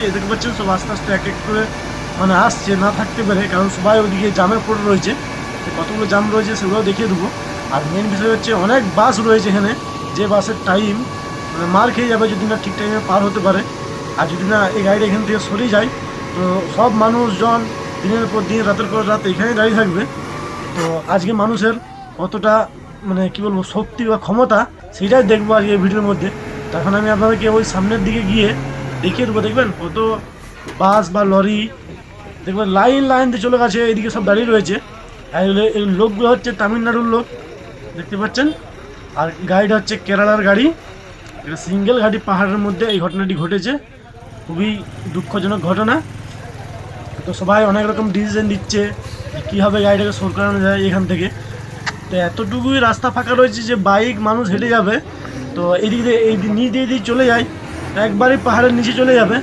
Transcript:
দেখতে পাচ্ছেন সব আস্তে আস্তে এক এক করে মানে আসছে, না থাকতে পারে, কারণ সবাই ওদিকে জামে পড়ে রয়েছে। কতগুলো জাম রয়েছে সেগুলো দেখিয়ে দেবো। আর মেন বিষয় হচ্ছে অনেক বাস রয়েছে এখানে, যে বাসের টাইম মানে মার খেয়ে যাবে যদি না ঠিক টাইমে পার হতে পারে। আর যদি না এই গাড়িটা এখান থেকে সরে যায়, তো সব মানুষজন দিনের পর দিন, রাতের পর রাত এখানে দাঁড়িয়ে থাকবে। তো আজকে মানুষের কতটা মানে কি বলব, শক্তি বা ক্ষমতা, সেটাই দেখব আজকে ভিডিওর মধ্যে। তখন আমি আপনাদেরকে ওই সামনের দিকে গিয়ে দেখিয়ে দেবো দেখবেন কত বাস বা লরি, দেখবেন লাইন লাইন দিয়ে চলে গেছে এদিকে সব দাঁড়িয়ে রয়েছে। আর এই লোকগুলো হচ্ছে তামিলনাড়ুর লোক, দেখতে পাচ্ছেন? আর গাড়িটা হচ্ছে কেরালার গাড়ি। এটা সিঙ্গেল গাড়ি পাহাড়ের মধ্যে এই ঘটনাটি ঘটেছে। খুবই দুঃখজনক ঘটনা। তো সবাই অনেক রকম ডিসিশন দিচ্ছে যে কীভাবে গাড়িটাকে সর করানো যায় এখান থেকে। তো এতটুকুই রাস্তা ফাঁকা রয়েছে যে বাইক মানুষ হেঁটে যাবে। তো এদিক দিয়ে এই নিচ দিয়ে যদি চলে যায় একবারই পাহাড়ের নিচে চলে যাবে।